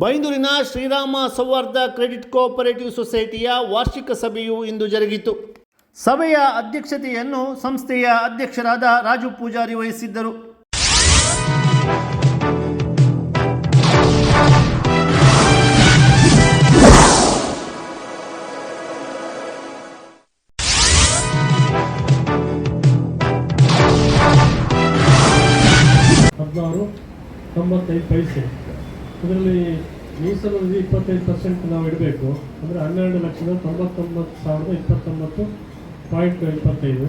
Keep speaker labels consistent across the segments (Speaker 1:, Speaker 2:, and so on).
Speaker 1: ಬೈಂದೂರಿನ ಶ್ರೀರಾಮ ಸೌಹಾರ್ದ credit cooperative ಸೊಸೈಟಿಯ ವಾರ್ಷಿಕ ಸಭೆಯು ಇಂದು ಜರುಗಿತು. ಸಭೆಯ ಅಧ್ಯಕ್ಷತೆಯನ್ನು ಸಂಸ್ಥೆಯ ಅಧ್ಯಕ್ಷರಾದ ರಾಜು ಪೂಜಾರಿ ವಹಿಸಿದ್ದರು.
Speaker 2: ಹದಿನಾರು ತೊಂಬತ್ತೈದು ಪೈಸೆ. ಇದರಲ್ಲಿ ಮೀಸಲು ನಿಧಿ ಇಪ್ಪತ್ತೈದು ಪರ್ಸೆಂಟ್ ನಾವು ಇಡಬೇಕು. ಅಂದರೆ ಹನ್ನೆರಡು ಲಕ್ಷದ ತೊಂಬತ್ತೊಂಬತ್ತು ಸಾವಿರದ ಇಪ್ಪತ್ತೊಂಬತ್ತು ಪಾಯಿಂಟ್ ಇಪ್ಪತ್ತೈದು.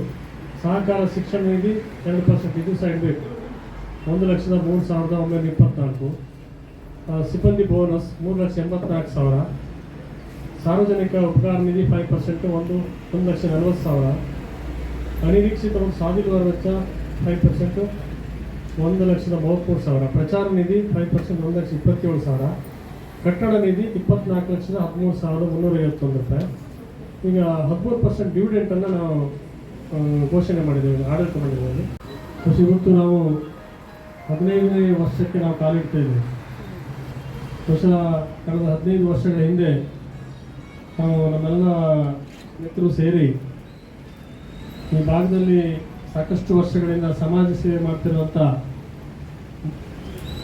Speaker 2: ಸಹಕಾರ ಶಿಕ್ಷಣ ನಿಧಿ ಎರಡು ಪರ್ಸೆಂಟ್ ಇದು ಸಹ ಇಡಬೇಕು. ಒಂದು ಲಕ್ಷದ ಮೂರು ಸಾವಿರದ ಒಂಬೈನೂರ ಇಪ್ಪತ್ನಾಲ್ಕು. ಸಿಬ್ಬಂದಿ ಬೋನಸ್ ಮೂರು ಲಕ್ಷ ಎಂಬತ್ನಾಲ್ಕು ಸಾವಿರ. ಸಾರ್ವಜನಿಕ ಉಪಕಾರ ನಿಧಿ ಫೈವ್ ಪರ್ಸೆಂಟ್ ಒಂದು ಒಂದು ಲಕ್ಷ ನಲವತ್ತು ಸಾವಿರ. ಅನಿರೀಕ್ಷಿತ ಒಂದು ಸಾವಿರ ವೆಚ್ಚ ಫೈವ್ ಪರ್ಸೆಂಟು ಒಂದು ಲಕ್ಷದ ಮೂವತ್ತ್ಮೂರು ಸಾವಿರ. ಪ್ರಚಾರ ನಿಧಿ ಫೈವ್ ಪರ್ಸೆಂಟ್ ಒಂದು ಲಕ್ಷ ಇಪ್ಪತ್ತೇಳು ಸಾವಿರ. ಕಟ್ಟಡ ನಿಧಿ ಇಪ್ಪತ್ನಾಲ್ಕು ಲಕ್ಷದ ಹದಿಮೂರು ಸಾವಿರದ ಮುನ್ನೂರೈವತ್ತೊಂದು ರೂಪಾಯಿ. ಈಗ ಹದಿಮೂರು ಪರ್ಸೆಂಟ್ ಡಿವಿಡೆಂಟನ್ನು ನಾವು ಘೋಷಣೆ ಮಾಡಿದ್ದೇವೆ, ಆಡಳಿತ ಮಾಡಿದ್ದೇವೆ. ಖುಷಿ ಇವತ್ತು ನಾವು ಹದಿನೈದನೇ ವರ್ಷಕ್ಕೆ ನಾವು ಕಾಲಿಡ್ತೇವೆ ಬಹುಶಃ ಕಳೆದ ಹದಿನೈದು ವರ್ಷಗಳ ಹಿಂದೆ ನಾವು ನಮ್ಮೆಲ್ಲ ಮಿತ್ರರು ಸೇರಿ ಈ ಭಾಗದಲ್ಲಿ ಸಾಕಷ್ಟು ವರ್ಷಗಳಿಂದ ಸಮಾಜ ಸೇವೆ ಮಾಡ್ತಿರುವಂಥ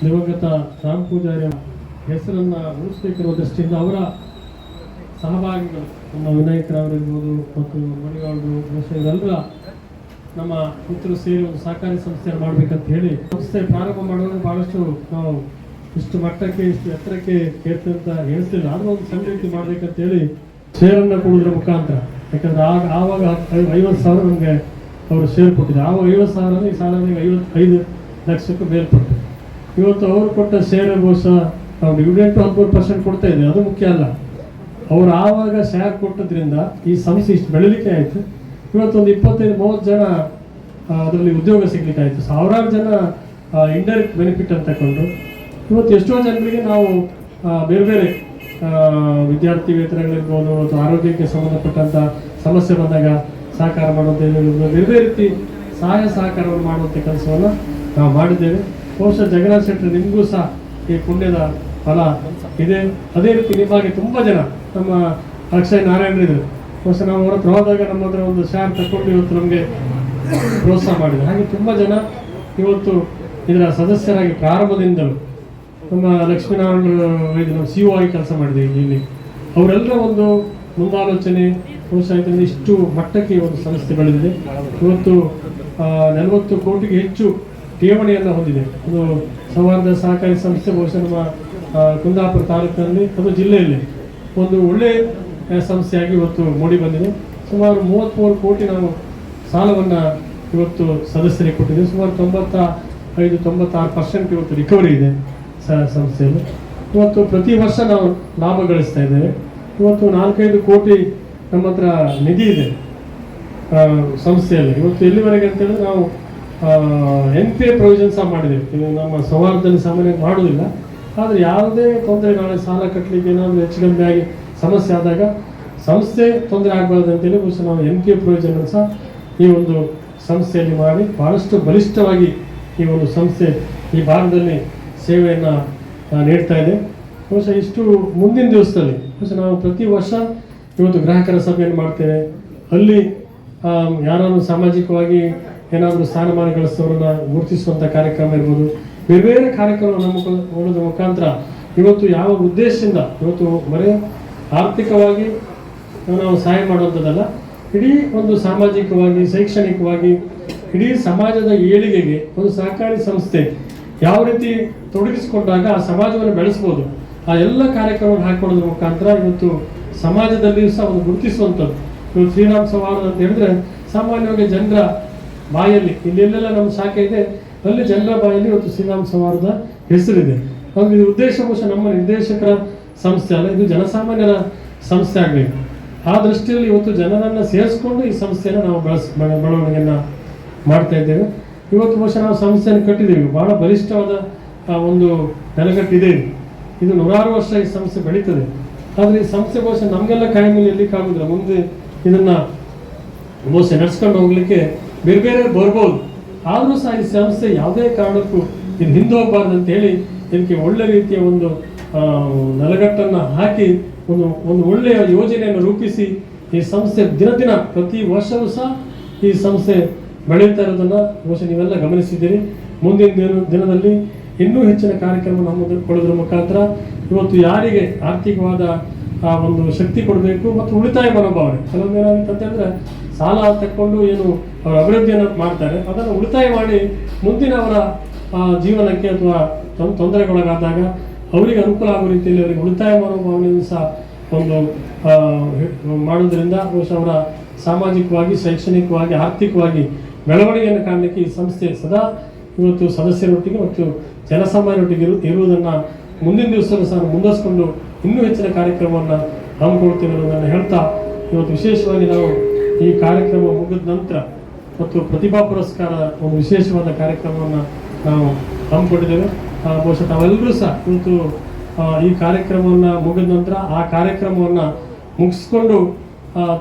Speaker 2: ದಿವಂಗತ ರಾಮ್ ಪೂಜಾರಿ ಹೆಸರನ್ನ ಉಳಿಸ್ಬೇಕಿರುವ ದೃಷ್ಟಿಯಿಂದ ಅವರ ಸಹಭಾಗಿಗಳು, ನಮ್ಮ ವಿನಾಯಕರವರಿರ್ಬೋದು ಮತ್ತು ಮಣಿಗಾಳರು ಬಹುಶಃ ನಮ್ಮ ಮಿತ್ರರು ಸೇರಿ ಒಂದು ಸಹಕಾರಿ ಸಂಸ್ಥೆ ಮಾಡಬೇಕಂತ ಹೇಳಿ ಸಂಸ್ಥೆ ಪ್ರಾರಂಭ ಮಾಡೋದು ಭಾಳಷ್ಟು ನಾವು ಇಷ್ಟು ಮಟ್ಟಕ್ಕೆ, ಇಷ್ಟು ಎತ್ತರಕ್ಕೆ ಏರ್ತದೆ ಅಂತ ಹೇಳ್ತಿಲ್ಲ. ಆದರೂ ಒಂದು ಸಣ್ಣ ರೀತಿ ಮಾಡ್ಬೇಕಂತ ಹೇಳಿ ಶೇರನ್ನು ಕೊಡೋದ್ರ ಮುಖಾಂತರ. ಯಾಕಂದ್ರೆ ಆಗ, ಆವಾಗ ಐವತ್ತು ಸಾವಿರ ನಮಗೆ ಅವರು ಶೇರ್ ಕೊಟ್ಟಿದ್ದಾರೆ. ಆವಾಗ ಐವತ್ತು ಸಾವಿರ ಈ ಸಾಲ ಐವತ್ತು ಐದು ಲಕ್ಷಕ್ಕೂ ಮೇಲ್ಪಟ್ಟು ಇವತ್ತು ಅವರು ಕೊಟ್ಟ ಶೇರ್ ಬಹುಶಃ ನಾವು ಡಿವಿಡೆಂಟ್ ಹದಿಮೂರು ಪರ್ಸೆಂಟ್ ಕೊಡ್ತಾ ಇದ್ದೀವಿ. ಅದು ಮುಖ್ಯ ಅಲ್ಲ. ಅವ್ರು ಆವಾಗ ಶೇರ್ ಕೊಟ್ಟದ್ರಿಂದ ಈ ಸಂಸ್ಥೆ ಇಷ್ಟು ಬೆಳಲಿಕ್ಕೆ ಆಯಿತು. ಇವತ್ತೊಂದು ಇಪ್ಪತ್ತೈದು, ಮೂವತ್ತು ಜನ ಅದರಲ್ಲಿ ಉದ್ಯೋಗ ಸಿಗ್ಲಿಕ್ಕೆ ಆಯಿತು ಸಾವಿರಾರು ಜನ ಇಂಡೈರೆಕ್ಟ್ ಬೆನಿಫಿಟ್ ಅಂತ ತಗೊಂಡು ಇವತ್ತು ಎಷ್ಟೋ ಜನರಿಗೆ ನಾವು ಬೇರೆ ಬೇರೆ ವಿದ್ಯಾರ್ಥಿ ವೇತನಗಳಿರ್ಬೋದು ಅಥವಾ ಆರೋಗ್ಯಕ್ಕೆ ಸಂಬಂಧಪಟ್ಟಂಥ ಸಮಸ್ಯೆ ಬಂದಾಗ ಸಹಕಾರ ಮಾಡುವಂಥ ಬೇರೆ ಬೇರೆ ರೀತಿ ಸಹಾಯ ಸಹಕಾರವನ್ನು ಮಾಡುವಂಥ ಕೆಲಸವನ್ನು ನಾವು ಮಾಡಿದ್ದೇವೆ. ಬಹುಶಃ ಜಗನ್ನಾಥ್ ಶೆಟ್ಟರ್ ನಿಮಗೂ ಸಹ ಈ ಪುಣ್ಯದ ಫಲ ಇದೆ. ಅದೇ ರೀತಿ ನಿಮಗೆ ತುಂಬ ಜನ ನಮ್ಮ ಅಕ್ಷಯ್ ನಾರಾಯಣರಿದ್ರು ಬಹುಶಃ ನಾವು ಅವರ ಹೋದಾಗ ನಮ್ಮ ಹತ್ರ ಒಂದು ಶಾರ್ ತಗೊಂಡು ಇವತ್ತು ನಮಗೆ ಪ್ರೋತ್ಸಾಹ ಮಾಡಿದೆ ಹಾಗೆ ತುಂಬ ಜನ ಇವತ್ತು ಇದರ ಸದಸ್ಯರಾಗಿ ಪ್ರಾರಂಭದಿಂದಲೂ ನಮ್ಮ ಲಕ್ಷ್ಮೀನಾರಾಯಣ ನಮ್ಮ ಸಿ ಸಿ ಆಗಿ ಕೆಲಸ ಮಾಡಿದೆ ಇಲ್ಲಿ. ಅವರೆಲ್ಲರ ಒಂದು ಮುಂದಾಲೋಚನೆ ಪ್ರೋತ್ಸಾಹ ಇಷ್ಟು ಮಟ್ಟಕ್ಕೆ ಒಂದು ಸಂಸ್ಥೆ ಬೆಳೆದಿದೆ. ಇವತ್ತು ನಲವತ್ತು ಕೋಟಿಗೆ ಹೆಚ್ಚು ಠೇವಣಿಯನ್ನು ಹೊಂದಿದೆ. ಅದು ಸಂವಾದ ಸಹಕಾರಿ ಸಂಸ್ಥೆ ಬಹುಶಃ ನಮ್ಮ ಕುಂದಾಪುರ ತಾಲೂಕಿನಲ್ಲಿ ಅದು ಜಿಲ್ಲೆಯಲ್ಲಿ ಒಂದು ಒಳ್ಳೆ ಸಂಸ್ಥೆಯಾಗಿ ಇವತ್ತು ಮೂಡಿ ಬಂದಿದೆ. ಸುಮಾರು ಮೂವತ್ತ್ಮೂರು ಕೋಟಿ ನಾವು ಸಾಲವನ್ನು ಇವತ್ತು ಸದಸ್ಯರಿಗೆ ಕೊಟ್ಟಿದೆ ಸುಮಾರು ತೊಂಬತ್ತ ಐದು ತೊಂಬತ್ತಾರು ಪರ್ಸೆಂಟ್ ಇವತ್ತು ರಿಕವರಿ ಇದೆ ಸ, ಸಂಸ್ಥೆಯಲ್ಲಿ. ಇವತ್ತು ಪ್ರತಿ ವರ್ಷ ನಾವು ಲಾಭ ಗಳಿಸ್ತಾ ಇದ್ದೇವೆ. ಇವತ್ತು ನಾಲ್ಕೈದು ಕೋಟಿ ನಮ್ಮ ಹತ್ರ ನಿಧಿ ಇದೆ ಸಂಸ್ಥೆಯಲ್ಲಿ. ಇವತ್ತು ಎಲ್ಲಿವರೆಗೆ ಅಂತ ಹೇಳಿದ್ರೆ ನಾವು ಎನ್ ಪಿ ಎ ಪ್ರೊವಿಷನ್ ಸಹ ಮಾಡಿದ್ದೀವಿ. ನಮ್ಮ ಸೌಹಾರ್ದದಲ್ಲಿ ಸಾಮಾನ್ಯವಾಗಿ ಮಾಡುವುದಿಲ್ಲ. ಆದರೆ ಯಾವುದೇ ತೊಂದರೆ ನಾಳೆ ಸಾಲ ಕಟ್ಟಲಿಕ್ಕೆ ಏನಾದರೂ ಹೆಚ್ಚು ಕಮ್ಮಿ ಆಗಿ ಸಮಸ್ಯೆ ಆದಾಗ ಸಂಸ್ಥೆ ತೊಂದರೆ ಆಗಬಾರ್ದು ಅಂತೇಳಿ ಬಹುಶಃ ನಾವು ಎನ್ ಪಿ ಎ ಪ್ರಯೋಜನ ಸಹ ಈ ಒಂದು ಸಂಸ್ಥೆಯಲ್ಲಿ ಮಾಡಿ ಬಹಳಷ್ಟು ಬಲಿಷ್ಠವಾಗಿ ಈ ಒಂದು ಸಂಸ್ಥೆ ಈ ಭಾಗದಲ್ಲಿ ಸೇವೆಯನ್ನು ನೀಡ್ತಾ ಇದೆ. ಬಹುಶಃ ಇಷ್ಟು ಮುಂದಿನ ದಿವಸದಲ್ಲಿ, ಬಹುಶಃ ನಾವು ಪ್ರತಿ ವರ್ಷ ಇವತ್ತು ಗ್ರಾಹಕರ ಸಭೆಯನ್ನು ಮಾಡ್ತೇವೆ. ಅಲ್ಲಿ ಯಾರನ್ನು ಸಾಮಾಜಿಕವಾಗಿ ಏನಾದರೂ ಸ್ಥಾನಮಾನ ಗಳಿಸೋರನ್ನ ಗುರುತಿಸುವಂಥ ಕಾರ್ಯಕ್ರಮ ಇರ್ಬೋದು. ಬೇರೆ ಬೇರೆ ಕಾರ್ಯಕ್ರಮ ನಮ್ಮ ಮುಖಾಂತರ ಇವತ್ತು ಯಾವ ಉದ್ದೇಶದಿಂದ ಇವತ್ತು ಬರೀ ಆರ್ಥಿಕವಾಗಿ ನಾವು ಸಹಾಯ ಮಾಡುವಂಥದ್ದಲ್ಲ, ಇಡೀ ಒಂದು ಸಾಮಾಜಿಕವಾಗಿ, ಶೈಕ್ಷಣಿಕವಾಗಿ, ಇಡೀ ಸಮಾಜದ ಏಳಿಗೆಗೆ ಒಂದು ಸಹಕಾರಿ ಸಂಸ್ಥೆ ಯಾವ ರೀತಿ ತೊಡಗಿಸಿಕೊಂಡಾಗ ಆ ಸಮಾಜವನ್ನು ಬೆಳೆಸ್ಬೋದು, ಆ ಎಲ್ಲ ಕಾರ್ಯಕ್ರಮವನ್ನು ಹಾಕೊಳ್ಳೋದ್ರ ಮುಖಾಂತರ ಇವತ್ತು ಸಮಾಜದಲ್ಲಿಯೂ ಸಹ ಒಂದು ಗುರುತಿಸುವಂಥದ್ದು. ಇವತ್ತು ಶ್ರೀರಾಮ್ ಸಂವಾದ ಅಂತ ಹೇಳಿದ್ರೆ ಸಾಮಾನ್ಯವಾಗಿ ಜನರ ಬಾಯಲ್ಲಿ ಇಲ್ಲೆಲ್ಲೆಲ್ಲ ನಮ್ಮ ಶಾಖೆ ಇದೆ, ಅಲ್ಲಿ ಜನರ ಬಾಯಲ್ಲಿ ಇವತ್ತು ಶ್ರೀರಾಮ್ ಸಮಾರದ ಹೆಸರಿದೆ. ಹಾಗೂ ಇದು ಉದ್ದೇಶ ಬಹುಶಃ ನಮ್ಮ ನಿರ್ದೇಶಕರ ಸಂಸ್ಥೆ ಅಲ್ಲ, ಇದು ಜನಸಾಮಾನ್ಯರ ಸಂಸ್ಥೆ ಆಗಬೇಕು. ಆ ದೃಷ್ಟಿಯಲ್ಲಿ ಇವತ್ತು ಜನರನ್ನು ಸೇರಿಸ್ಕೊಂಡು ಈ ಸಂಸ್ಥೆಯನ್ನು ನಾವು ಬಳಸ್ ಬೆಳವಣಿಗೆಯನ್ನು ಮಾಡ್ತಾ ಇದ್ದೇವೆ. ಇವತ್ತು ಬಹುಶಃ ನಾವು ಸಂಸ್ಥೆಯನ್ನು ಕಟ್ಟಿದ್ದೇವೆ. ಬಹಳ ಬಲಿಷ್ಠವಾದ ಒಂದು ನೆಲೆಗಟ್ಟಿದೆ ಇದು. ನೂರಾರು ವರ್ಷ ಈ ಸಂಸ್ಥೆ ಬೆಳೀತದೆ. ಆದರೆ ಈ ಸಂಸ್ಥೆ ಬಹುಶಃ ನಮಗೆಲ್ಲ ಕಾಯಿಲೆ ಇರ್ಲಿಕ್ಕಾಗುದಿಲ್ಲ. ಮುಂದೆ ಇದನ್ನ ಬಹುಶಃ ನಡೆಸ್ಕೊಂಡು ಹೋಗ್ಲಿಕ್ಕೆ ಬೇರೆ ಬೇರೆ ಬರ್ಬೋದು. ಆದರೂ ಸಹ ಈ ಸಂಸ್ಥೆ ಯಾವುದೇ ಕಾರಣಕ್ಕೂ ಇದು ಹಿಂದೆ ಹೋಗಬಾರ್ದು ಅಂತ ಹೇಳಿ ಇದಕ್ಕೆ ಒಳ್ಳೆ ರೀತಿಯ ಒಂದು ನೆಲಗಟ್ಟನ್ನು ಹಾಕಿ ಒಂದು ಒಂದು ಒಳ್ಳೆಯ ಯೋಜನೆಯನ್ನು ರೂಪಿಸಿ ಈ ಸಂಸ್ಥೆ ದಿನ ದಿನ ಪ್ರತಿ ವರ್ಷವೂ ಸಹ ಈ ಸಂಸ್ಥೆ ಬೆಳೆಯುತ್ತಾ ಇರೋದನ್ನು ಬಹುಶಃ ನೀವೆಲ್ಲ ಗಮನಿಸಿದ್ದೀರಿ. ಮುಂದಿನ ದಿನ, ದಿನದಲ್ಲಿ ಇನ್ನೂ ಹೆಚ್ಚಿನ ಕಾರ್ಯಕ್ರಮ ನಮ್ಮ ಕೊಡೋದ್ರ ಮುಖಾಂತರ ಇವತ್ತು ಯಾರಿಗೆ ಆರ್ಥಿಕವಾದ ಆ ಒಂದು ಶಕ್ತಿ ಕೊಡಬೇಕು ಮತ್ತು ಉಳಿತಾಯ ಮನೋಭಾವನೆ? ಕೆಲವೊಂದು ಏನಾಗುತ್ತೆ ಅಂತ ಹೇಳಿದ್ರೆ ಸಾಲ ತಕ್ಕೊಂಡು ಏನು ಅವರ ಅಭಿವೃದ್ಧಿಯನ್ನು ಮಾಡ್ತಾರೆ, ಅದನ್ನು ಉಳಿತಾಯ ಮಾಡಿ ಮುಂದಿನ ಅವರ ಜೀವನಕ್ಕೆ ಅಥವಾ ತಮ್ಮ ತೊಂದರೆಗೊಳಗಾದಾಗ ಅವರಿಗೆ ಅನುಕೂಲ ಆಗುವ ರೀತಿಯಲ್ಲಿ ಅವರಿಗೆ ಉಳಿತಾಯ ಮನೋಭಾವನೆಯನ್ನು ಸಹ ಒಂದು ಮಾಡುವುದರಿಂದ ಬಹುಶಃ ಅವರ ಸಾಮಾಜಿಕವಾಗಿ, ಶೈಕ್ಷಣಿಕವಾಗಿ, ಆರ್ಥಿಕವಾಗಿ ಬೆಳವಣಿಗೆಯನ್ನು ಕಾಣಲಿಕ್ಕೆ ಈ ಸಂಸ್ಥೆ ಸದಾ ಇವತ್ತು ಸದಸ್ಯರೊಟ್ಟಿಗೆ ಮತ್ತು ಜನಸಾಮಾನ್ಯರೊಟ್ಟಿಗೆ ಇರು, ಇರುವುದನ್ನು ಮುಂದಿನ ದಿವಸವೂ ಸಹ ಮುಂದುವರಿಸಿಕೊಂಡು ಇನ್ನೂ ಹೆಚ್ಚಿನ ಕಾರ್ಯಕ್ರಮವನ್ನು ಹಮ್ಮಿಕೊಳ್ತೇವೆ ಅನ್ನೋದನ್ನು ಹೇಳ್ತಾ ಇವತ್ತು ವಿಶೇಷವಾಗಿ ನಾವು ಈ ಕಾರ್ಯಕ್ರಮ ಮುಗಿದ ನಂತರ ಮತ್ತು ಪ್ರತಿಭಾ ಪುರಸ್ಕಾರ ಒಂದು ವಿಶೇಷವಾದ ಕಾರ್ಯಕ್ರಮವನ್ನು ನಾವು ಹಮ್ಮಿಕೊಂಡಿದ್ದೇವೆ. ಬಹುಶಃ ತಾವೆಲ್ಲರೂ ಸಹ ಕುಂತು ಈ ಕಾರ್ಯಕ್ರಮವನ್ನು ಮುಗಿದ ನಂತರ ಆ ಕಾರ್ಯಕ್ರಮವನ್ನು ಮುಗಿಸ್ಕೊಂಡು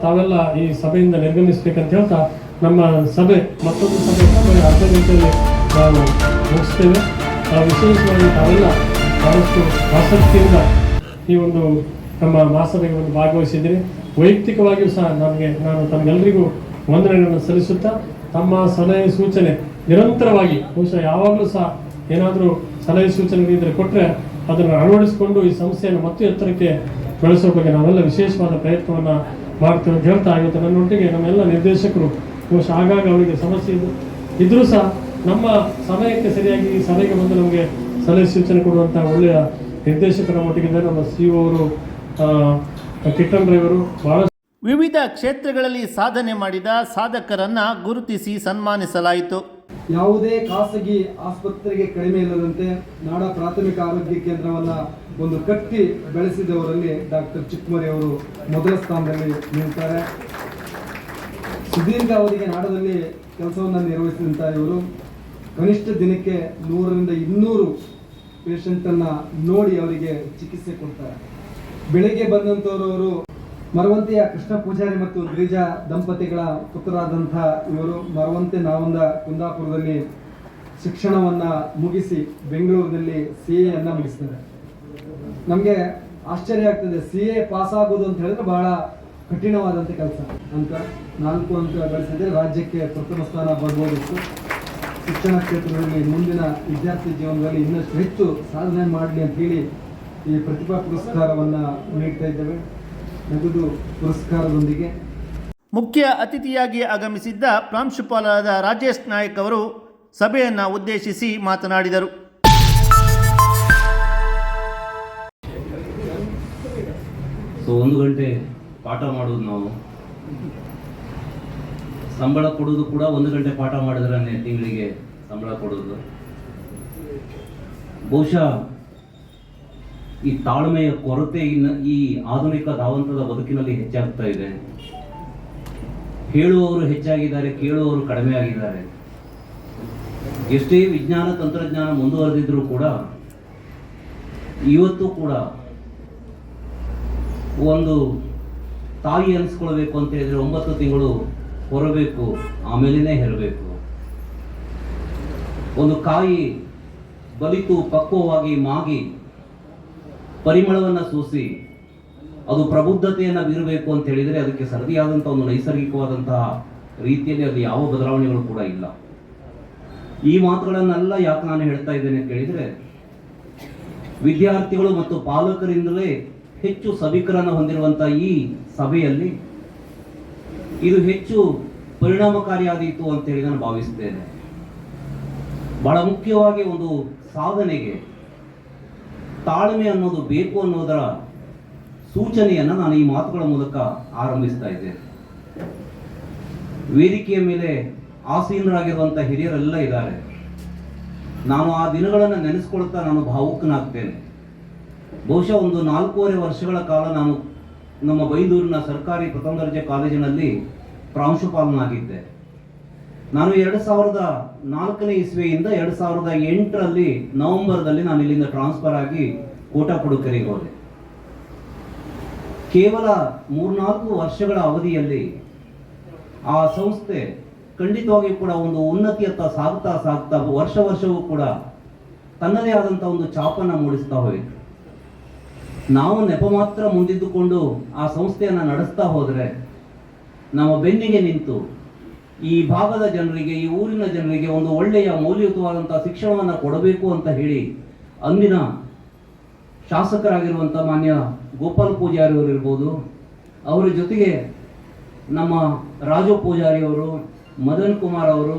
Speaker 2: ತಾವೆಲ್ಲ ಈ ಸಭೆಯಿಂದ ನಿರ್ಗಮಿಸ್ಬೇಕಂತ ಹೇಳ್ತಾ ನಮ್ಮ ಸಭೆ, ಮತ್ತೊಂದು ಸಭೆ ಅರ್ಧ ಗಂಟೆಯಲ್ಲಿ ನಾವು ಮುಗಿಸ್ತೇವೆ. ವಿಶೇಷವಾಗಿ ತಾವೆಲ್ಲ ಬಹಳಷ್ಟು ಆಸಕ್ತಿಯಿಂದ ಈ ಒಂದು ನಮ್ಮ ಮಹಾಸಭೆಗೆ ಒಂದು ಭಾಗವಹಿಸಿದ್ದೀರಿ. ವೈಯಕ್ತಿಕವಾಗಿಯೂ ಸಹ ನಮಗೆ, ನಾನು ತಮಗೆಲ್ಲರಿಗೂ ವಂದನೆಗಳನ್ನು ಸಲ್ಲಿಸುತ್ತಾ ತಮ್ಮ ಸಲಹೆ ಸೂಚನೆ ನಿರಂತರವಾಗಿ, ಬಹುಶಃ ಯಾವಾಗಲೂ ಸಹ ಏನಾದರೂ ಸಲಹೆ ಸೂಚನೆಗಳಿದ್ದರೆ ಕೊಟ್ಟರೆ ಅದನ್ನು ಅಳವಡಿಸಿಕೊಂಡು ಈ ಸಂಸ್ಥೆಯನ್ನು ಮತ್ತೆ ಎತ್ತರಕ್ಕೆ ಬೆಳೆಸೋ ಬಗ್ಗೆ ನಾವೆಲ್ಲ ವಿಶೇಷವಾದ ಪ್ರಯತ್ನವನ್ನು ಮಾಡ್ತೇವೆ ಹೇಳ್ತಾ ಇವತ್ತು ನನ್ನೊಟ್ಟಿಗೆ ನಮ್ಮೆಲ್ಲ ನಿರ್ದೇಶಕರು, ಬಹುಶಃ ಆಗಾಗ ಅವರಿಗೆ ಸಮಸ್ಯೆ ಇದೆ. ಇದ್ದರೂ ಸಹ ನಮ್ಮ ಸಮಯಕ್ಕೆ ಸರಿಯಾಗಿ ಸಭೆಗೆ ಬಂದು ನಮಗೆ ಸಲಹೆ ಸೂಚನೆ ಕೊಡುವಂಥ ಒಳ್ಳೆಯ ನಿರ್ದೇಶಕರ ಮಟ್ಟಿಗೆ ನಮ್ಮ ಸಿ ಅವರು ಕಿಟ್ಟನ್ ಡ್ರೈವರು
Speaker 1: ವಿವಿಧ ಕ್ಷೇತ್ರಗಳಲ್ಲಿ ಸಾಧನೆ ಮಾಡಿದ ಸಾಧಕರನ್ನ ಗುರುತಿಸಿ ಸನ್ಮಾನಿಸಲಾಯಿತು.
Speaker 3: ಯಾವುದೇ ಖಾಸಗಿ ಆಸ್ಪತ್ರೆಗೆ ಕಡಿಮೆ ಇಲ್ಲದಂತೆ ನಾಡ ಪ್ರಾಥಮಿಕ ಆರೋಗ್ಯ ಕೇಂದ್ರವನ್ನ ಒಂದು ಕಟ್ಟಿ ಬೆಳೆಸಿದವರಲ್ಲಿ ಡಾಕ್ಟರ್ ಚಿಕ್ಕಮರಿ ಅವರು ಮೊದಲ ಸ್ಥಾನದಲ್ಲಿ ನಿಲ್ತಾರೆ. ಸುದೀರ್ಘ ಅವಧಿಗೆ ನಾಡದಲ್ಲಿ ಕೆಲಸವನ್ನು ನಿರ್ವಹಿಸಿದಂಥ ಇವರು ಕನಿಷ್ಠ ದಿನಕ್ಕೆ ನೂರರಿಂದ ಇನ್ನೂರು ಪೇಷಂಟನ್ನು ನೋಡಿ ಅವರಿಗೆ ಚಿಕಿತ್ಸೆ ಕೊಡ್ತಾರೆ. ಬೆಳಿಗ್ಗೆ ಬಂದಂಥವರು ಮರವಂತೆಯ ಕೃಷ್ಣ ಪೂಜಾರಿ ಮತ್ತು ಗಿರಿಜ ದಂಪತಿಗಳ ಪುತ್ರರಾದಂಥ ಇವರು ಮರವಂತೆ ನಾವಂದ ಕುಂದಾಪುರದಲ್ಲಿ ಶಿಕ್ಷಣವನ್ನು ಮುಗಿಸಿ ಬೆಂಗಳೂರಿನಲ್ಲಿ ಸಿ ಎನ್ನ ಮುಗಿಸ್ತಾರೆ ನಮಗೆ ಆಶ್ಚರ್ಯ ಆಗ್ತದೆ, ಸಿ ಎ ಪಾಸ್ ಆಗೋದು ಅಂತ ಹೇಳಿದ್ರೆ ಬಹಳ ಕಠಿಣವಾದಂಥ ಕೆಲಸ. ಅಂತ ನಾಲ್ಕು ಅಂತ ಗಳಿಸಿದ್ರೆ ರಾಜ್ಯಕ್ಕೆ ಪ್ರಥಮ ಸ್ಥಾನ ಬರ್ಬೋದಿತ್ತು. ಶಿಕ್ಷಣ ಕ್ಷೇತ್ರದಲ್ಲಿ ಮುಂದಿನ ವಿದ್ಯಾರ್ಥಿ ಜೀವನದಲ್ಲಿ ಇನ್ನಷ್ಟು ಹೆಚ್ಚು ಸಾಧನೆ ಮಾಡಲಿ ಅಂತ ಹೇಳಿ ಈ ಪ್ರತಿಭಾ ಪುರಸ್ಕಾರವನ್ನು ನೀಡ್ತಾ ಇದ್ದೇವೆ. ನಗದು ಪುರಸ್ಕಾರದೊಂದಿಗೆ
Speaker 1: ಮುಖ್ಯ ಅತಿಥಿಯಾಗಿ ಆಗಮಿಸಿದ್ದ ಪ್ರಾಂಶುಪಾಲರಾದ ರಾಜೇಶ್ ನಾಯಕ್ ಅವರು ಸಭೆಯನ್ನು ಉದ್ದೇಶಿಸಿ ಮಾತನಾಡಿದರು.
Speaker 4: ಸೊ ಒಂದು ಗಂಟೆ ಪಾಠ ಮಾಡೋದು ನಾವು. ಸಂಬಳ ಕೊಡೋದು ಕೂಡ ಒಂದು ಗಂಟೆ ಪಾಠ ಮಾಡಿದ್ರೆ ತಿಂಗಳಿಗೆ ಸಂಬಳ ಕೊಡೋದು ಬಹುಶಃ ಈ ತಾಳ್ಮೆಯ ಕೊರತೆ ಈ ಆಧುನಿಕ ಧಾವಂತದ ಬದುಕಿನಲ್ಲಿ ಹೆಚ್ಚಾಗ್ತಾ ಇದೆ. ಹೇಳುವವರು ಹೆಚ್ಚಾಗಿದ್ದಾರೆ, ಕೇಳುವವರು ಕಡಿಮೆ ಆಗಿದ್ದಾರೆ. ಎಷ್ಟೇ ವಿಜ್ಞಾನ, ತಂತ್ರಜ್ಞಾನ ಮುಂದುವರೆದಿದ್ರೂ ಕೂಡ ಇವತ್ತು ಕೂಡ ಒಂದು ತಾಯಿ ಅನಿಸ್ಕೊಳ್ಬೇಕು ಅಂತ ಹೇಳಿದ್ರೆ ಒಂಬತ್ತು ತಿಂಗಳು ಹೊರಬೇಕು ಆಮೇಲೆ ಹೆರಬೇಕು. ಒಂದು ಕಾಯಿ ಬಲಿತು, ಪಕ್ವವಾಗಿ ಮಾಗಿ ಪರಿಮಳವನ್ನು ಸೂಸಿ ಅದು ಪ್ರಬುದ್ಧತೆಯನ್ನು ಬೀರಬೇಕು ಅಂತ ಹೇಳಿದರೆ ಅದಕ್ಕೆ ಸರದಿಯಾದಂಥ ಒಂದು ನೈಸರ್ಗಿಕವಾದಂತಹ ರೀತಿಯಲ್ಲಿ ಅದು ಯಾವ ಬದಲಾವಣೆಗಳು ಕೂಡ ಇಲ್ಲ. ಈ ಮಾತುಗಳನ್ನೆಲ್ಲ ಯಾಕೆ ನಾನು ಹೇಳ್ತಾ ಇದ್ದೇನೆ ಅಂತ ಹೇಳಿದರೆ, ವಿದ್ಯಾರ್ಥಿಗಳು ಮತ್ತು ಪಾಲಕರಿಂದಲೇ ಹೆಚ್ಚು ಸಭಿಕರನ್ನು ಹೊಂದಿರುವಂಥ ಈ ಸಭೆಯಲ್ಲಿ ಇದು ಹೆಚ್ಚು ಪರಿಣಾಮಕಾರಿಯಾದೀತು ಅಂತ ಹೇಳಿ ನಾನು ಭಾವಿಸ್ತೇನೆ. ಬಹಳ ಮುಖ್ಯವಾಗಿ ಒಂದು ಸಾಧನೆಗೆ ತಾಳ್ಮೆ ಅನ್ನೋದು ಬೇಕು ಅನ್ನೋದರ ಸೂಚನೆಯನ್ನು ನಾನು ಈ ಮಾತುಗಳ ಮೂಲಕ ಆರಂಭಿಸ್ತಾ ಇದ್ದೇನೆ. ವೇದಿಕೆಯ ಮೇಲೆ ಆಸೀನರಾಗಿರುವಂಥ ಹಿರಿಯರೆಲ್ಲ ಇದ್ದಾರೆ. ನಾನು ಆ ದಿನಗಳನ್ನು ನೆನೆಸ್ಕೊಳ್ತಾ ನಾನು ಭಾವುಕನಾಗ್ತೇನೆ. ಬಹುಶಃ ಒಂದು ನಾಲ್ಕೂವರೆ ವರ್ಷಗಳ ಕಾಲ ನಾನು ನಮ್ಮ ಬೈದೂರಿನ ಸರ್ಕಾರಿ ಪ್ರಥಮ ದರ್ಜೆ ಕಾಲೇಜಿನಲ್ಲಿ ಪ್ರಾಂಶುಪಾಲನಾಗಿದ್ದೆ. ನಾನು ಎರಡು ಸಾವಿರದ ನಾಲ್ಕನೇ ಇಸ್ವಿಯಿಂದ ಎರಡು ಸಾವಿರದ ಎಂಟರಲ್ಲಿ ನವೆಂಬರ್ದಲ್ಲಿ ನಾನು ಇಲ್ಲಿಂದ ಟ್ರಾನ್ಸ್ಫರ್ ಆಗಿ ಕೋಟ ಪುಡುಕರಿಗೆ ಹೋದೆ. ಕೇವಲ ಮೂರ್ನಾಲ್ಕು ವರ್ಷಗಳ ಅವಧಿಯಲ್ಲಿ ಆ ಸಂಸ್ಥೆ ಖಂಡಿತವಾಗಿಯೂ ಕೂಡ ಒಂದು ಉನ್ನತಿಯತ್ತ ಸಾಗ್ತಾ ಸಾಗ್ತಾ ವರ್ಷ ವರ್ಷವೂ ಕೂಡ ತನ್ನದೇ ಆದಂಥ ಒಂದು ಚಾಪನ್ನು ಮೂಡಿಸ್ತಾ ಹೋಯಿತು. ನಾವು ನೆಪ ಮಾತ್ರ ಮುಂದಿದ್ದುಕೊಂಡು ಆ ಸಂಸ್ಥೆಯನ್ನು ನಡೆಸ್ತಾ ಹೋದರೆ ನಮ್ಮ ಬೆನ್ನಿಗೆ ನಿಂತು ಈ ಭಾಗದ ಜನರಿಗೆ, ಈ ಊರಿನ ಜನರಿಗೆ ಒಂದು ಒಳ್ಳೆಯ ಮೌಲ್ಯಯುತವಾದಂಥ ಶಿಕ್ಷಣವನ್ನು ಕೊಡಬೇಕು ಅಂತ ಹೇಳಿ ಅಂದಿನ ಶಾಸಕರಾಗಿರುವಂಥ ಮಾನ್ಯ ಗೋಪಾಲ್ ಪೂಜಾರಿ ಅವರು ಇರ್ಬೋದು. ಅವರ ಜೊತೆಗೆ ನಮ್ಮ ರಾಜು ಪೂಜಾರಿ ಅವರು, ಮದನ್ ಕುಮಾರ್ ಅವರು,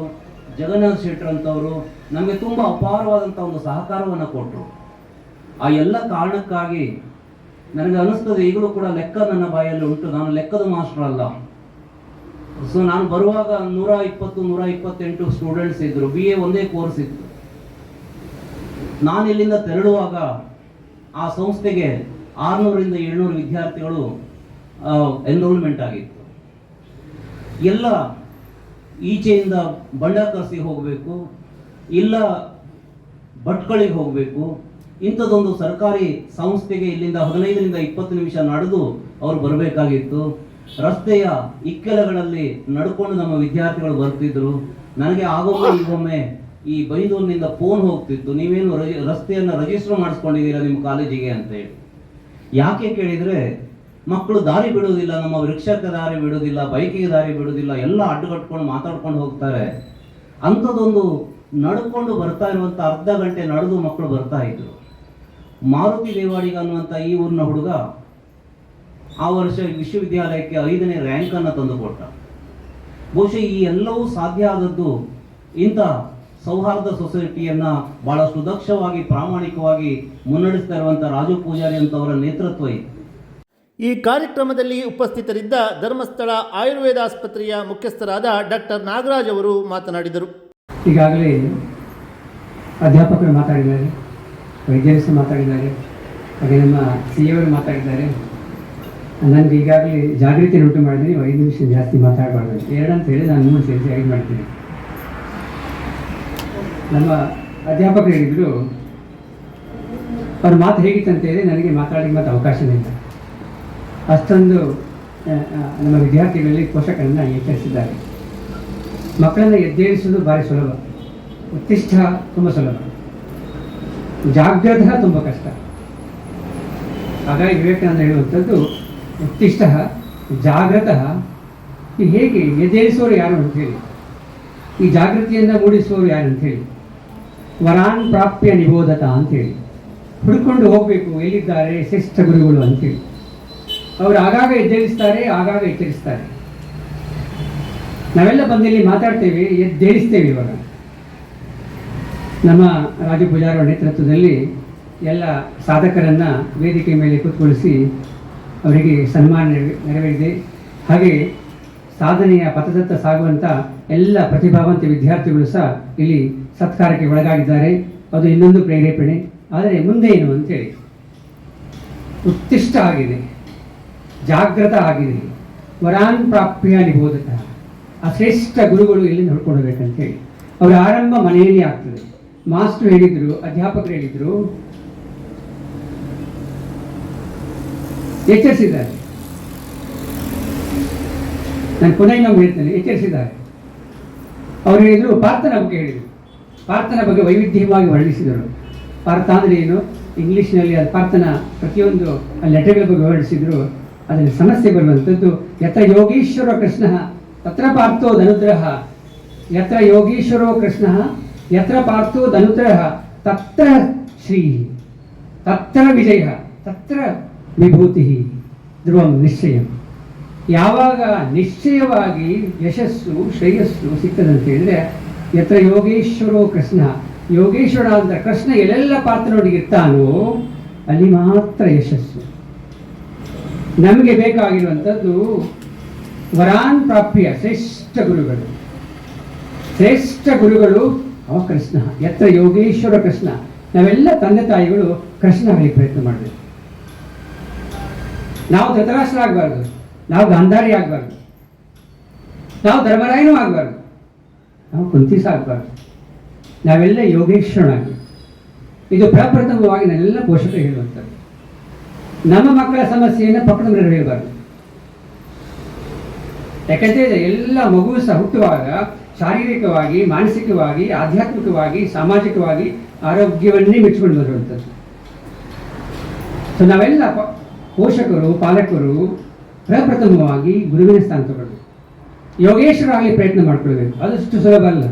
Speaker 4: ಜಗನ್ನಾಥ್ ಶೆಟ್ಟರ್ ಅಂತವರು ನಮಗೆ ತುಂಬ ಅಪಾರವಾದಂಥ ಒಂದು ಸಹಕಾರವನ್ನು ಕೊಟ್ಟರು ಆ ಎಲ್ಲ ಕಾರಣಕ್ಕಾಗಿ ನನಗೆ ಅನಿಸ್ತದೆ ಈಗಲೂ ಕೂಡ ಲೆಕ್ಕ ನನ್ನ ಬಾಯಲ್ಲಿ ಉಂಟು. ನಾನು ಲೆಕ್ಕದ ಮಾಸ್ಟರ್ ಅಲ್ಲ ಸೊ ನಾನು ಬರುವಾಗ ನೂರ ಇಪ್ಪತ್ತು ನೂರ ಇಪ್ಪತ್ತೆಂಟು ಸ್ಟೂಡೆಂಟ್ಸ್ ಇದ್ರು. ಬಿ ಎ ಒಂದೇ ಕೋರ್ಸ್ ಇತ್ತು. ನಾನು ಇಲ್ಲಿಂದ ತೆರಳುವಾಗ ಆ ಸಂಸ್ಥೆಗೆ ಆರುನೂರಿಂದ ಏಳ್ನೂರು ವಿದ್ಯಾರ್ಥಿಗಳು ಎನ್ರೋಲ್ಮೆಂಟ್ ಆಗಿತ್ತು. ಎಲ್ಲ ಈಚೆಯಿಂದ ಬಂಡಾಕರ್ಸಿಗೆ ಹೋಗಬೇಕು, ಇಲ್ಲ ಭಟ್ಕಳಿಗೆ ಹೋಗಬೇಕು, ಇಂಥದ್ದೊಂದು ಸರ್ಕಾರಿ ಸಂಸ್ಥೆಗೆ ಇಲ್ಲಿಂದ ಹದಿನೈದರಿಂದ ಇಪ್ಪತ್ತು ನಿಮಿಷ ನಡೆದು ಅವರು ಬರಬೇಕಾಗಿತ್ತು. ರಸ್ತೆಯ ಇಕ್ಕೆಲಗಳಲ್ಲಿ ನಡ್ಕೊಂಡು ನಮ್ಮ ವಿದ್ಯಾರ್ಥಿಗಳು ಬರ್ತಿದ್ರು. ನನಗೆ ಆಗೊಮ್ಮೆ ಈಗೊಮ್ಮೆ ಈ ಬೈದೂರಿನಿಂದ ಫೋನ್ ಹೋಗ್ತಿತ್ತು. ನೀವೇನು ರಸ್ತೆಯನ್ನು ರಿಜಿಸ್ಟರ್ ಮಾಡಿಸ್ಕೊಂಡಿದ್ದೀರಾ ನಿಮ್ಮ ಕಾಲೇಜಿಗೆ ಅಂತ ಹೇಳಿ. ಯಾಕೆ ಕೇಳಿದರೆ, ಮಕ್ಕಳು ದಾರಿ ಬಿಡೋದಿಲ್ಲ ನಮ್ಮ ವೃಕ್ಷಕ್ಕೆ ದಾರಿ ಬಿಡೋದಿಲ್ಲ ಬೈಕಿಗೆ ದಾರಿ ಬಿಡೋದಿಲ್ಲ ಎಲ್ಲ ಅಡ್ಡುಗಟ್ಕೊಂಡು ಮಾತಾಡ್ಕೊಂಡು ಹೋಗ್ತಾರೆ. ಅಂಥದ್ದೊಂದು ನಡ್ಕೊಂಡು ಬರ್ತಾ ಇರುವಂಥ ಅರ್ಧ ಗಂಟೆ ನಡೆದು ಮಕ್ಕಳು ಬರ್ತಾ ಇದ್ರು. ಮಾರುತಿ ದೇವಾಡಿಗ ಅನ್ನುವಂಥ ಈ ಊರಿನ ಹುಡುಗ ಆ ವರ್ಷ ವಿಶ್ವವಿದ್ಯಾಲಯಕ್ಕೆ ಐದನೇ ರ್ಯಾಂಕನ್ನು ತಂದುಕೊಟ್ಟ ಬಹುಶಃ ಈ ಎಲ್ಲವೂ ಸಾಧ್ಯ ಆದದ್ದು ಇಂಥ ಸೌಹಾರ್ದ ಸೊಸೈಟಿಯನ್ನ ಬಹಳ ಸುದಕ್ಷವಾಗಿ ಪ್ರಾಮಾಣಿಕವಾಗಿ ಮುನ್ನಡೆಸ್ತಾ ಇರುವಂಥ ರಾಜು ಪೂಜಾರಿ ಅಂತವರ ನೇತೃತ್ವ ಇತ್ತು
Speaker 1: ಈ ಕಾರ್ಯಕ್ರಮದಲ್ಲಿ ಉಪಸ್ಥಿತರಿದ್ದ ಧರ್ಮಸ್ಥಳ ಆಯುರ್ವೇದ ಆಸ್ಪತ್ರೆಯ ಮುಖ್ಯಸ್ಥರಾದ ಡಾಕ್ಟರ್ ನಾಗರಾಜ್ ಅವರು ಮಾತನಾಡಿದರು.
Speaker 5: ಈಗಾಗಲೇ ಅಧ್ಯಾಪಕರು ಮಾತಾಡಿದ್ದಾರೆ ವೈದ್ಯರು ಮಾತಾಡಿದ್ದಾರೆ ಹಾಗೆ ನಮ್ಮ ಸಿ ಅವರು ಮಾತಾಡಿದ್ದಾರೆ. ನನಗೆ ಈಗಾಗಲೇ ಜಾಗೃತಿ ಉಂಟು ಮಾಡಿದ್ರೆ ನೀವು ಐದು ನಿಮಿಷ ಜಾಸ್ತಿ ಮಾತಾಡಬಾರ್ದು ಎರಡಂತ ಹೇಳಿ ನಾನು ಮೂರು ಸೇರಿಸಿ ಐದು ಮಾಡ್ತೀನಿ. ನಮ್ಮ ಅಧ್ಯಾಪಕರು ಹೇಳಿದರು, ಅವ್ರ ಮಾತು ಹೇಗಿತ್ತು ಅಂತ ಹೇಳಿ ನನಗೆ ಮಾತಾಡಲಿಕ್ಕೆ ಮತ್ತೆ ಅವಕಾಶ ಇಲ್ಲ. ಅಷ್ಟೊಂದು ನಮ್ಮ ವಿದ್ಯಾರ್ಥಿಗಳಲ್ಲಿ ಪೋಷಕರನ್ನು ಎಚ್ಚರಿಸಿದ್ದಾರೆ ಮಕ್ಕಳನ್ನು ಎದ್ದೇಳಿಸೋದು ಭಾರಿ ಸುಲಭ. ಉತ್ತಿಷ್ಠ ತುಂಬ ಸುಲಭ. ಜಾಗ್ರತ ತುಂಬ ಕಷ್ಟ. ಹಾಗಾಗಿ ವಿವೇಕಾನಂದ ಹೇಳುವಂಥದ್ದು ಉತ್ತಿಷ್ಠ ಜಾಗೃತ ಹೇಗೆ ಎದೇರಿಸೋರು ಯಾರು ಅಂಥೇಳಿ ಈ ಜಾಗೃತಿಯನ್ನು ಮೂಡಿಸೋರು ಯಾರು ಅಂಥೇಳಿ ವರಾನ್ ಪ್ರಾಪ್ಯ ನಿಬೋಧತ ಅಂತೇಳಿ ಹುಡ್ಕೊಂಡು ಹೋಗಬೇಕು, ಎಲ್ಲಿದ್ದಾರೆ, ಶ್ರೇಷ್ಠ ಗುರುಗಳು ಅಂತೇಳಿ ಅವರು ಆಗಾಗ ಎದ್ದೇಳಿಸ್ತಾರೆ, ಆಗಾಗ ಎಚ್ಚರಿಸ್ತಾರೆ. ನಾವೆಲ್ಲ ಬಂದಿಲ್ಲಿ ಮಾತಾಡ್ತೇವೆ, ಎದ್ದೇಳಿಸ್ತೇವೆ ಇವಾಗ. ನಮ್ಮ ರಾಜು ಪೂಜಾರವರ ನೇತೃತ್ವದಲ್ಲಿ ಎಲ್ಲ ಸಾಧಕರನ್ನ ವೇದಿಕೆ ಮೇಲೆ ಕೂತ್ಕೊಳಿಸಿ ಅವರಿಗೆ ಸನ್ಮಾನ ನೆರವೇ- ನೆರವೇರಿದೆ. ಹಾಗೆ ಸಾಧನೆಯ ಪಥದತ್ತ ಸಾಗುವಂಥ ಎಲ್ಲ ಪ್ರತಿಭಾವಂತ ವಿದ್ಯಾರ್ಥಿಗಳು ಸಹ ಇಲ್ಲಿ ಸತ್ಕಾರಕ್ಕೆ ಒಳಗಾಗಿದ್ದಾರೆ. ಅದು ಇನ್ನೊಂದು ಪ್ರೇರೇಪಣೆ. ಆದರೆ ಮುಂದೆ ಏನು ಅಂತೇಳಿ. ಉತ್ತಿಷ್ಟ ಆಗಿದೆ. ಜಾಗೃತ ಆಗಿದೆ. ವರಾನ್ ಪ್ರಾಪ್ಯ ನಿಬೋಧಕ. ಆ ಶ್ರೇಷ್ಠ ಗುರುಗಳು ಇಲ್ಲಿ ನೋಡ್ಕೊಳ್ಬೇಕಂತೇಳಿ ಅವರ ಆರಂಭ ಮನೆಯಲ್ಲಿ ಆಗ್ತದೆ. ಮಾಸ್ಟರ್ ಹೇಳಿದ್ರು, ಅಧ್ಯಾಪಕರು ಹೇಳಿದ್ರು ಎಚ್ಚರಿಸಿದ್ದಾರೆ. ನಾನು ಪುನಃ ಇನ್ನೊಮ್ಮೆ ಹೇಳ್ತೇನೆ, ಎಚ್ಚರಿಸಿದ್ದಾರೆ. ಅವರು ಹೇಳಿದರು, ಪಾರ್ಥನ ಬಗ್ಗೆ ಹೇಳಿದರು. ಪಾರ್ಥನ ಬಗ್ಗೆ ವೈವಿಧ್ಯವಾಗಿ ವರ್ಣಿಸಿದರು. ಪಾರ್ಥ ಅಂದರೆ ಏನು? ಇಂಗ್ಲೀಷ್ನಲ್ಲಿ ಅದು ಪಾರ್ಥನ ಪ್ರತಿಯೊಂದು ಲೆಟರ್ಗಳ ಬಗ್ಗೆ ವಿವರಿಸಿದ್ರು ಅದರಲ್ಲಿ ಸಮಸ್ಯೆ ಬರುವಂಥದ್ದು, ಯತ್ರ ಯೋಗೀಶ್ವರ ಕೃಷ್ಣ ತತ್ರ ಪಾರ್ಥೋ ಧನುಗ್ರಹ ಯತ್ರ ಯೋಗೀಶ್ವರೋ ಕೃಷ್ಣ ಯತ್ರ ಪಾರ್ಥೋ ಧನುಗ್ರಹ ತತ್ರ ಶ್ರೀ, ತತ್ರ ವಿಜಯ, ತತ್ರ ವಿಭೂತಿ ಧ್ರುವಂ ನಿಶ್ಚಯ. ಯಾವಾಗ ನಿಶ್ಚಯವಾಗಿ ಯಶಸ್ಸು, ಶ್ರೇಯಸ್ಸು ಸಿಕ್ಕದಂತ ಹೇಳಿದ್ರೆ, ಯತ್ರ ಯೋಗೇಶ್ವರೋ ಕೃಷ್ಣ. ಯೋಗೇಶ್ವರ ಅಂತ ಕೃಷ್ಣ ಎಲ್ಲೆಲ್ಲ ಪಾತ್ರನೊಳಗಿರ್ತಾನೋ ಅಲ್ಲಿ ಮಾತ್ರ ಯಶಸ್ಸು. ನಮಗೆ ಬೇಕಾಗಿರುವಂಥದ್ದು ವರಾನ್ ಪ್ರಾಪ್ಯ ಶ್ರೇಷ್ಠ ಗುರುಗಳು. ಶ್ರೇಷ್ಠ ಗುರುಗಳು ಅವ ಕೃಷ್ಣ. ಯತ್ರ ಯೋಗೇಶ್ವರ ಕೃಷ್ಣ. ನಾವೆಲ್ಲ ತಂದೆ ತಾಯಿಗಳು ಕೃಷ್ಣ ಪ್ರಯತ್ನ ಮಾಡಬೇಕು. ನಾವು ಧೃತರಾಷ್ಟ್ರ ನಾವು ಗಾಂಧಾರಿ ಆಗಬಾರ್ದು. ನಾವು ಧರ್ಮರಾಯನೂ ಆಗಬಾರ್ದು. ನಾವು ಕುಂತಿಸ ಆಗಬಾರ್ದು ನಾವೆಲ್ಲ ಯೋಗೇಶ್ವರನಾಗಿ. ಇದು ಪ್ರಪ್ರಥಮವಾಗಿ ನಾನೆಲ್ಲ ಪೋಷಕರು ಹೇಳುವಂಥದ್ದು. ನಮ್ಮ ಮಕ್ಕಳ ಸಮಸ್ಯೆಯನ್ನು ಪಕ್ಕದ ಹೇಳಬಾರ್ದು. ಯಾಕಂದ್ರೆ ಎಲ್ಲ ಮಗು ಸಹ ಹುಟ್ಟುವಾಗ ಶಾರೀರಿಕವಾಗಿ, ಮಾನಸಿಕವಾಗಿ, ಆಧ್ಯಾತ್ಮಿಕವಾಗಿ, ಸಾಮಾಜಿಕವಾಗಿ ಆರೋಗ್ಯವನ್ನೇ ಮೆಚ್ಚಿಕೊಂಡು ಬರುವಂಥದ್ದು. ಸೊ ನಾವೆಲ್ಲ ಪೋಷಕರು, ಪಾಲಕರು ಪ್ರಪ್ರಥಮವಾಗಿ ಗುರುವಿನ ಸ್ಥಾನ ತಗೊಳ್ಬೇಕು ಯೋಗೇಶ್ವರಾಗಲಿ ಪ್ರಯತ್ನ ಮಾಡ್ಕೊಳ್ಬೇಕು. ಅದಷ್ಟು ಸುಲಭ ಅಲ್ಲ.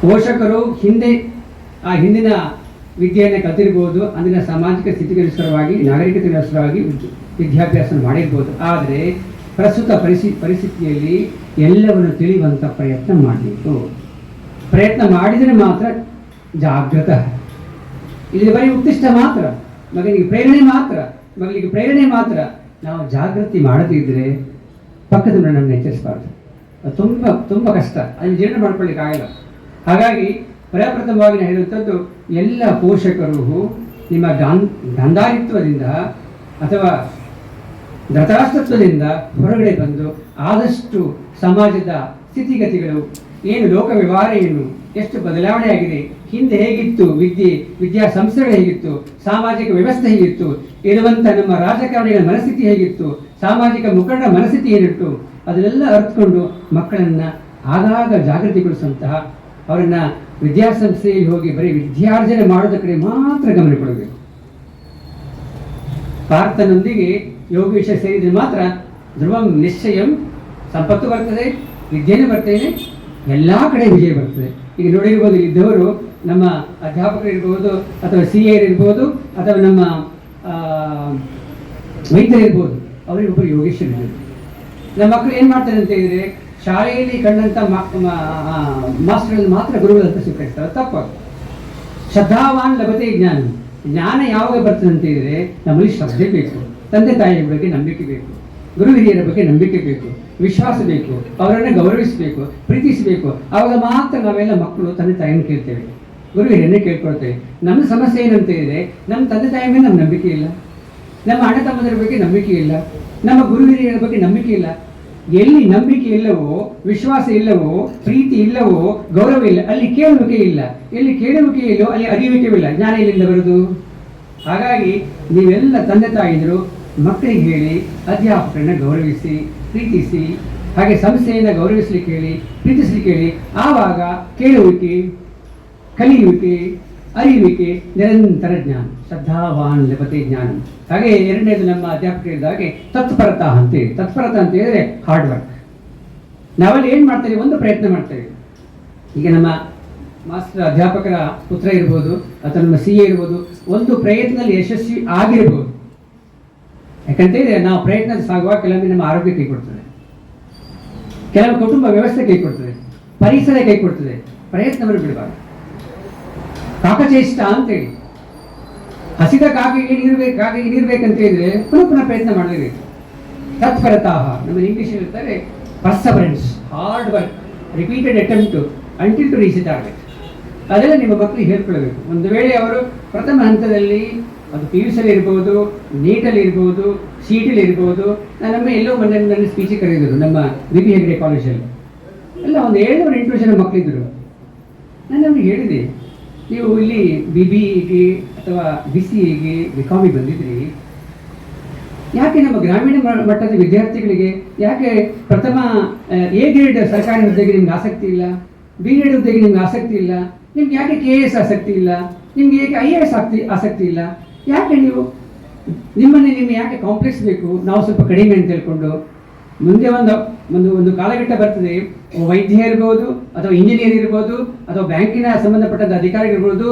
Speaker 5: ಪೋಷಕರು ಹಿಂದೆ, ಆ ಹಿಂದಿನ ವಿದ್ಯೆಯನ್ನು ಕಲ್ತಿರ್ಬೋದು, ಅಂದಿನ ಸಾಮಾಜಿಕ ಸ್ಥಿತಿಗನುಸಾರವಾಗಿ, ನಾಗರಿಕತೆಗನುಸಾರವಾಗಿ ವಿದ್ಯ- ವಿದ್ಯಾಭ್ಯಾಸ ಮಾಡಿರ್ಬೋದು. ಆದರೆ ಪ್ರಸ್ತುತ ಪರಿಸ್ಥಿ ಪರಿಸ್ಥಿತಿಯಲ್ಲಿ ಎಲ್ಲವನ್ನು ತಿಳಿಯುವಂಥ ಪ್ರಯತ್ನ ಮಾಡಬೇಕು. ಪ್ರಯತ್ನ ಮಾಡಿದರೆ ಮಾತ್ರ ಜಾಗೃತ ಇಲ್ಲಿ ಬರೀ ಉತ್ತಿಷ್ಟ ಮಾತ್ರ. ಮಗನಿಗೆ ಪ್ರೇರಣೆ ಮಾತ್ರ, ಮಗನಿಗೆ ಪ್ರೇರಣೆ ಮಾತ್ರ. ನಾವು ಜಾಗೃತಿ ಮಾಡದಿದ್ದರೆ ಪಕ್ಕದ ನಮ್ಮನ್ನು ಎಚ್ಚರಿಸಬಾರ್ದು. ಅದು ತುಂಬ ತುಂಬ ಕಷ್ಟ. ಅಲ್ಲಿ ಜೀರ್ಣ ಮಾಡ್ಕೊಳ್ಳಿಕ್ಕಾಗಲ್ಲ ಹಾಗಾಗಿ ಪ್ರಪ್ರಥಮವಾಗಿ ನಾನು ಹೇಳುವಂಥದ್ದು, ಎಲ್ಲ ಪೋಷಕರು ನಿಮ್ಮ ಗಾನ್ ಗಾಂಧಾರಿತ್ವದಿಂದ ಅಥವಾ ಧತಾಸ್ತತ್ವದಿಂದ ಹೊರಗಡೆ ಬಂದು ಆದಷ್ಟು ಸಮಾಜದ ಸ್ಥಿತಿಗತಿಗಳು, ಏನು ಲೋಕ ವ್ಯವಹಾರ ಏನು ಎಷ್ಟು ಬದಲಾವಣೆ ಆಗಿದೆ? ಹಿಂದೆ ಹೇಗಿತ್ತು? ವಿದ್ಯೆ, ವಿದ್ಯಾ ಸಂಸ್ಥೆಗಳು ಹೇಗಿತ್ತು? ಸಾಮಾಜಿಕ ವ್ಯವಸ್ಥೆ ಹೇಗಿತ್ತು? ಇರುವಂಥ ನಮ್ಮ ರಾಜಕಾರಣಿಗಳ ಮನಸ್ಥಿತಿ ಹೇಗಿತ್ತು? ಸಾಮಾಜಿಕ ಮುಖಂಡರ ಮನಸ್ಥಿತಿ ಏನಿಟ್ಟು ಅದನ್ನೆಲ್ಲ ಅರ್ಥಕೊಂಡು ಮಕ್ಕಳನ್ನ ಆಗಾಗ ಜಾಗೃತಿಗೊಳಿಸುವಂತಹ ಅವರನ್ನ ವಿದ್ಯಾಸಂಸ್ಥೆಯಲ್ಲಿ ಹೋಗಿ ಬರೀ ವಿದ್ಯಾರ್ಜನೆ ಮಾಡೋದ ಕಡೆ ಮಾತ್ರ ಗಮನ ಕೊಡಬೇಕು. ಪಾರ್ಥನೊಂದಿಗೆ ಯೋಗೇಶ ಸೇರಿದರೆ ಮಾತ್ರ ಧ್ರುವಂ ನಿಶ್ಚಯಂ, ಸಂಪತ್ತು ಬರ್ತದೆ, ವಿದ್ಯೆನೇ ಬರ್ತೇನೆ ಎಲ್ಲ ಕಡೆ ವಿಜಯ ಬರ್ತದೆ. ಈಗ ನೋಡಿರ್ಬೋದು ಇದ್ದವರು ನಮ್ಮ ಅಧ್ಯಾಪಕರಿರ್ಬೋದು ಅಥವಾ ಸಿ ಎರ್ ಇರ್ಬೋದು ಅಥವಾ ನಮ್ಮ ವೈದ್ಯರಿರ್ಬೋದು ಅವರಿಗೊಬ್ಬರು ಯೋಗೇಶ್ವರ ನಮ್ಮ ಮಕ್ಕಳು ಏನು ಮಾಡ್ತಾರೆ ಅಂತ ಹೇಳಿದರೆ, ಶಾಲೆಯಲ್ಲಿ ಕಂಡಂಥ ಮಾಸ್ಟರ್ಗಳನ್ನು ಮಾತ್ರ ಗುರುಗಳು ಅಂತ ಸ್ವೀಕರಿಸ್ತಾರೆ ತಪ್ಪು. ಶ್ರದ್ಧಾವಾನ್ ಲಭತೆ ಜ್ಞಾನ. ಜ್ಞಾನ ಯಾವಾಗ ಬರ್ತದೆ ಅಂತ ಹೇಳಿದರೆ, ನಮ್ಮಲ್ಲಿ ಶ್ರದ್ಧೆ ಬೇಕು. ತಂದೆ ತಾಯಿಯ ಬಗ್ಗೆ ನಂಬಿಕೆ ಬೇಕು. ಗುರು ಹಿರಿಯರ ಬಗ್ಗೆ ನಂಬಿಕೆ ಬೇಕು, ವಿಶ್ವಾಸ ಬೇಕು, ಅವರನ್ನು ಗೌರವಿಸಬೇಕು, ಪ್ರೀತಿಸಬೇಕು. ಆವಾಗ ಮಾತ್ರ ನಾವೆಲ್ಲ ಮಕ್ಕಳು ತಂದೆ ತಾಯಿಯನ್ನು ಕೇಳ್ತೇವೆ. ಗುರು ಹಿರಿಯನ್ನೇ ಕೇಳ್ಕೊಳ್ತೇವೆ ನಮ್ಮ ಸಮಸ್ಯೆ ಏನಂತ ಇದೆ ನಮ್ಮ ತಂದೆ ತಾಯಿ ಮೇಲೆ ನಮ್ಮ ನಂಬಿಕೆ ಇಲ್ಲ. ನಮ್ಮ ಅಣ್ಣ ತಮ್ಮದರ ಬಗ್ಗೆ ನಂಬಿಕೆ ಇಲ್ಲ. ನಮ್ಮ ಗುರು ಹಿರಿಯರ ಬಗ್ಗೆ ನಂಬಿಕೆ ಇಲ್ಲ. ಎಲ್ಲಿ ನಂಬಿಕೆ ಇಲ್ಲವೋ, ವಿಶ್ವಾಸ ಇಲ್ಲವೋ, ಪ್ರೀತಿ ಇಲ್ಲವೋ, ಗೌರವ ಇಲ್ಲ, ಅಲ್ಲಿ ಕೇಳುವಿಕೆ ಇಲ್ಲ. ಎಲ್ಲಿ ಕೇಳುವಿಕೆ ಇಲ್ಲೋ ಅಲ್ಲಿ ಅರಿಯುವಿಕೆ ಇಲ್ಲ. ಜ್ಞಾನ ಎಲ್ಲಿಂದ ಬರೋದು ಹಾಗಾಗಿ ನೀವೆಲ್ಲ ತಂದೆ ತಾಯಿದ್ರು ಮಕ್ಕಳಿಗೆ ಹೇಳಿ ಅಧ್ಯಾಪಕರನ್ನ ಗೌರವಿಸಿ, ಪ್ರೀತಿಸಿ, ಹಾಗೆ ಸಂಸ್ಥೆಯನ್ನು ಗೌರವಿಸಲಿಕ್ಕೆ ಹೇಳಿ ಪ್ರೀತಿಸಲಿಕ್ಕೆ ಹೇಳಿ ಆವಾಗ ಕೇಳುವಿಕೆ, ಕಲಿಯುವಿಕೆ, ಅರಿಯುವಿಕೆ, ನಿರಂತರ ಜ್ಞಾನ, ಶ್ರದ್ಧಾವಾನ್ ಲಭತೆ ಜ್ಞಾನ. ಹಾಗೆ ಎರಡನೇದು ನಮ್ಮ ಅಧ್ಯಾಪಕರು ಹೇಳಿದಾಗೆ ತತ್ಪರತ ಅಂತೇಳಿ ತತ್ಪರತ ಅಂತ ಹೇಳಿದ್ರೆ ಹಾರ್ಡ್ ವರ್ಕ್ ನಾವಲ್ಲಿ ಏನು ಮಾಡ್ತೇವೆ ಒಂದು ಪ್ರಯತ್ನ ಮಾಡ್ತೇವೆ ಈಗ ನಮ್ಮ ಮಾಸ್ಟರ್ ಅಧ್ಯಾಪಕರ ಪುತ್ರ ಇರ್ಬೋದು, ಅಥವಾ ನಮ್ಮ ಸಿ ಎ ಇರ್ಬೋದು, ಒಂದು ಪ್ರಯತ್ನದಲ್ಲಿ ಯಶಸ್ವಿ ಆಗಿರ್ಬೋದು. ಯಾಕಂತ ಹೇಳಿದ್ರೆ ನಾವು ಪ್ರಯತ್ನ ಸಾಗುವಾಗ ಕೆಲವೊಮ್ಮೆ ನಮ್ಮ ಆರೋಗ್ಯ ಕೈ ಕೊಡ್ತದೆ. ಕೆಲವು ಕುಟುಂಬ ವ್ಯವಸ್ಥೆ ಕೈ ಕೊಡ್ತದೆ. ಪರಿಸರ ಕೈ ಕೊಡ್ತದೆ. ಪ್ರಯತ್ನವನ್ನು ಬಿಡಬಾರ್ದು. ಕಾಕಚೇಷ್ಟ ಅಂತೇಳಿ. ಹಸಿದ ಕಾಗೆಗೆ ನೀರು ಬೇಕು, ಕಾಗೆಗೆ ಹೇಳಿದ್ರೆ ಪುನಃ ಪುನಃ ಪ್ರಯತ್ನ ಮಾಡಲೇಬೇಕು. ತತ್ಪರತಾಹ ನಮ್ಮ ಇಂಗ್ಲಿಷ್ ಹೇಳ್ತಾರೆ perseverance hard work repeated attempt until to reach ಆಗಬೇಕು ಅದೆಲ್ಲ ನಿಮ್ಮ ಮಕ್ಕಳಿಗೆ ಹೇಳ್ಕೊಳ್ಬೇಕು. ಒಂದು ವೇಳೆ ಅವರು ಪ್ರಥಮ ಹಂತದಲ್ಲಿ ಅದು ಪಿ ಯು ಸಿಯಲ್ಲಿ ಇರ್ಬೋದು ನೀಟಲ್ಲಿ ಇರ್ಬೋದು ಸಿ ಅಲ್ಲಿ ಇರ್ಬೋದು ನಮ್ಮ ಎಲ್ಲೋ ಮೊನ್ನೆ ನನ್ನ ಸ್ಪೀಚಿಗೆ ಕರೆದಿದ್ರು ನಮ್ಮ ಬಿ ಪಿ ಹೆಗ್ಡೆ ಕಾಲೇಜಲ್ಲಿ ಎಲ್ಲ ಒಂದು ಏಳ್ನೂರು ಎಂಟು ಜನ ಮಕ್ಕಳಿದ್ರು ನಾನು ನಮಗೆ ಹೇಳಿದೆ, ನೀವು ಇಲ್ಲಿ ಬಿ ಬಿ ಇಗೆ ಅಥವಾ ಬಿ ಸಿ ಎಗೆ ಬಿ ಕಾಮಿಗೆ ಬಂದಿದ್ರಿ ಯಾಕೆ ನಮ್ಮ ಗ್ರಾಮೀಣ ಮಟ್ಟದ ವಿದ್ಯಾರ್ಥಿಗಳಿಗೆ, ಯಾಕೆ ಪ್ರಥಮ ಎ ಗ್ರೇಡ್ ಸರ್ಕಾರಿ ಹುದ್ದೆಗೆ ನಿಮ್ಗೆ ಆಸಕ್ತಿ ಇಲ್ಲ? ಬಿ ಗ್ರೇಡ್ ಹುದ್ದೆಗೆ ನಿಮ್ಗೆ ಆಸಕ್ತಿ ಇಲ್ಲ? ನಿಮ್ಗೆ ಯಾಕೆ ಕೆ ಎ ಎಸ್ ಆಸಕ್ತಿ ಇಲ್ಲ? ನಿಮ್ಗೆ ಯಾಕೆ ಐ ಎ ಎಸ್ ಆಗ್ತಿ ಆಸಕ್ತಿ ಇಲ್ಲ? ಯಾಕೆ ನೀವು? ನಿಮ್ಮನ್ನು ನಿಮ್ಮ ಯಾಕೆ ಕಾಂಪ್ಲೆಕ್ಸ್ ಬೇಕು? ನಾವು ಸ್ವಲ್ಪ ಕಡಿಮೆ ಅಂತ ಹೇಳ್ಕೊಂಡು. ಮುಂದೆ ಒಂದು ಒಂದು ಒಂದು ಕಾಲಘಟ್ಟ ಬರ್ತದೆ. ವೈದ್ಯ ಇರ್ಬೋದು, ಅಥವಾ ಇಂಜಿನಿಯರ್ ಇರ್ಬೋದು, ಅಥವಾ ಬ್ಯಾಂಕಿನ ಸಂಬಂಧಪಟ್ಟಂತ ಅಧಿಕಾರಿಗಳಿರ್ಬೋದು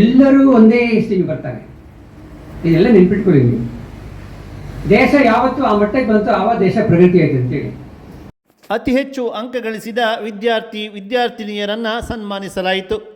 Speaker 5: ಎಲ್ಲರೂ ಒಂದೇ ಸ್ಟೇಜ್ ಬರ್ತಾರೆ. ಇದೆಲ್ಲ ನೆನ್ಪಿಟ್ಕೊಳ್ಳಿ ದೇಶ ಯಾವತ್ತು ಆ ಮಟ್ಟಕ್ಕೆ ಬಂತು, ಆವ ದೇಶ ಪ್ರಗತಿ ಆಯ್ತು ಅಂತೇಳಿ.
Speaker 1: ಅತಿ ಹೆಚ್ಚು ಅಂಕ ಗಳಿಸಿದ ವಿದ್ಯಾರ್ಥಿ, ವಿದ್ಯಾರ್ಥಿನಿಯರನ್ನು ಸನ್ಮಾನಿಸಲಾಯಿತು.